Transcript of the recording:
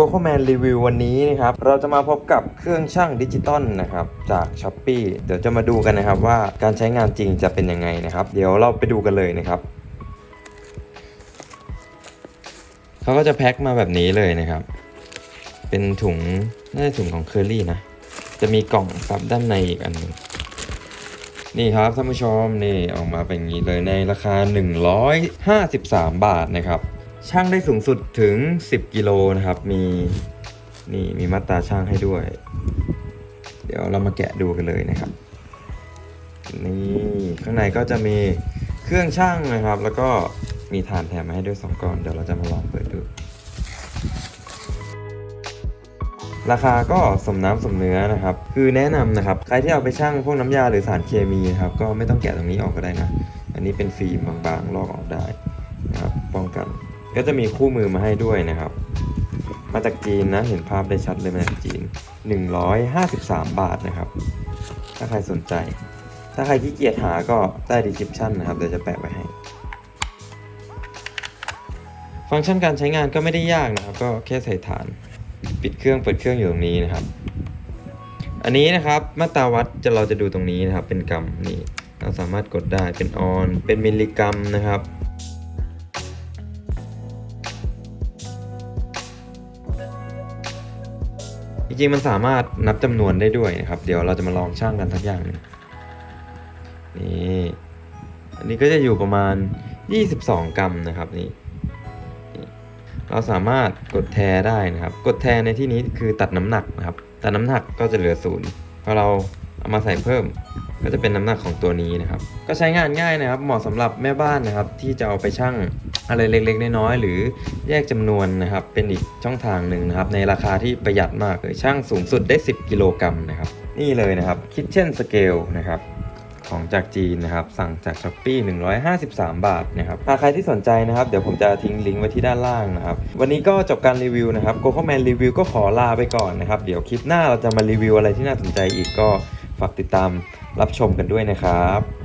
โกโคแมนรีวิววันนี้นะครับ เราจะมาพบกับเครื่องช่างดิจิตอลนะครับ จาก s h อ p e e เดี๋ยวจะมาดูกันนะครับว่าการใช้งานจริงจะเป็นยังไงนะครับ เดี๋ยวเราไปดูกันเลยนะครับเขาก็จะแพ็คมาแบบนี้เลยนะครับ เป็นถุงน่าจะถุงของเคอรี่นะ จะมีกล่องซับด้านในอีกอันนึงนี่ครับท่านผู้ชมนี่ออกมาเป็นอย่างนี้เลยในราคา 153 บาทนะครับ ช่างได้สูงสุดถึง 10 กิโลนะครับ มีนี่มีมาตราช่างให้ด้วย เดี๋ยวเรามาแกะดูกันเลยนะครับ นี่ข้างในก็จะมีเครื่องช่างนะครับ แล้วก็มีฐานแถมมาให้ด้วย 2ก้อน เดี๋ยวเราจะมาลองเปิดดู ราคาก็สมน้ำสมเนื้อนะครับ คือแนะนำนะครับ ใครที่เอาไปชั่งพวกน้ำยาหรือสารเคมีนะครับ ก็ไม่ต้องแกะตรงนี้ออกก็ได้นะ อันนี้เป็นฟิล์มบางๆ ลอกออกได้นะครับ ป้องกัน ก็จะมีคู่มือมาให้ด้วยนะครับ มาจากจีนนะ เห็นภาพได้ชัดเลยมาจากจีน 153 บาทนะครับ ถ้าใครสนใจ ถ้าใครขี้เกียจหาก็ใต้ดีคริปชันนะครับ เดี๋ยวจะแปะไว้ให้ ฟังก์ชันการใช้งานก็ไม่ได้ยากนะครับ ก็แค่ใส่ฐาน ปิดเครื่องเปิดเครื่องอยู่ตรงนี้นะครับ อันนี้นะครับมาตราวัดจะเราจะดูตรงนี้นะครับ เป็นกรัมนี่เราสามารถกดได้เป็นออน เป็นมิลลิกรัมนะครับ จริงๆมันสามารถนับจำนวนได้ด้วยนะครับ เดี๋ยวเราจะมาลองช่างกันสักอย่างนี่อันนี้ก็จะอยู่ประมาณ 22 กรัมนะครับนี่เราสามารถกดแทได้นะครับ กดแทในที่นี้คือตัดน้ำหนักนะครับ ตัดน้ำหนักก็จะเหลือศูนย์พอเราเอามาใส่เพิ่ม ก็จะเป็นน้ำหนักของตัวนี้นะครับ ก็ใช้งานง่ายนะครับ เหมาะสำหรับแม่บ้านนะครับ ที่จะเอาไปชั่ง อะไรเล็กๆน้อยๆหรือแยกจำนวนนะครับ เป็นอีกช่องทางหนึ่งนะครับ ในราคาที่ประหยัดมากเลยช่างสูงสุดได้ 10 กิโลกรัมนะครับ นี่เลยนะครับ Kitchen Scale นะครับของจากจีนนะครับ สั่งจาก s h อ p e e 153 บาทนะครับถ้าใครที่สนใจนะครับ เดี๋ยวผมจะทิ้งลิงก์ไว้ที่ด้านล่างนะครับ วันนี้ก็จบการรีวิวนะครับ g o c o m a n รีวิวก็ขอลาไปก่อนนะครับ เดี๋ยวคลิปหน้าเราจะมารีวิวอะไรที่น่าสนใจอีกก็ฝากติดตามรับชมกันด้วยนะครับ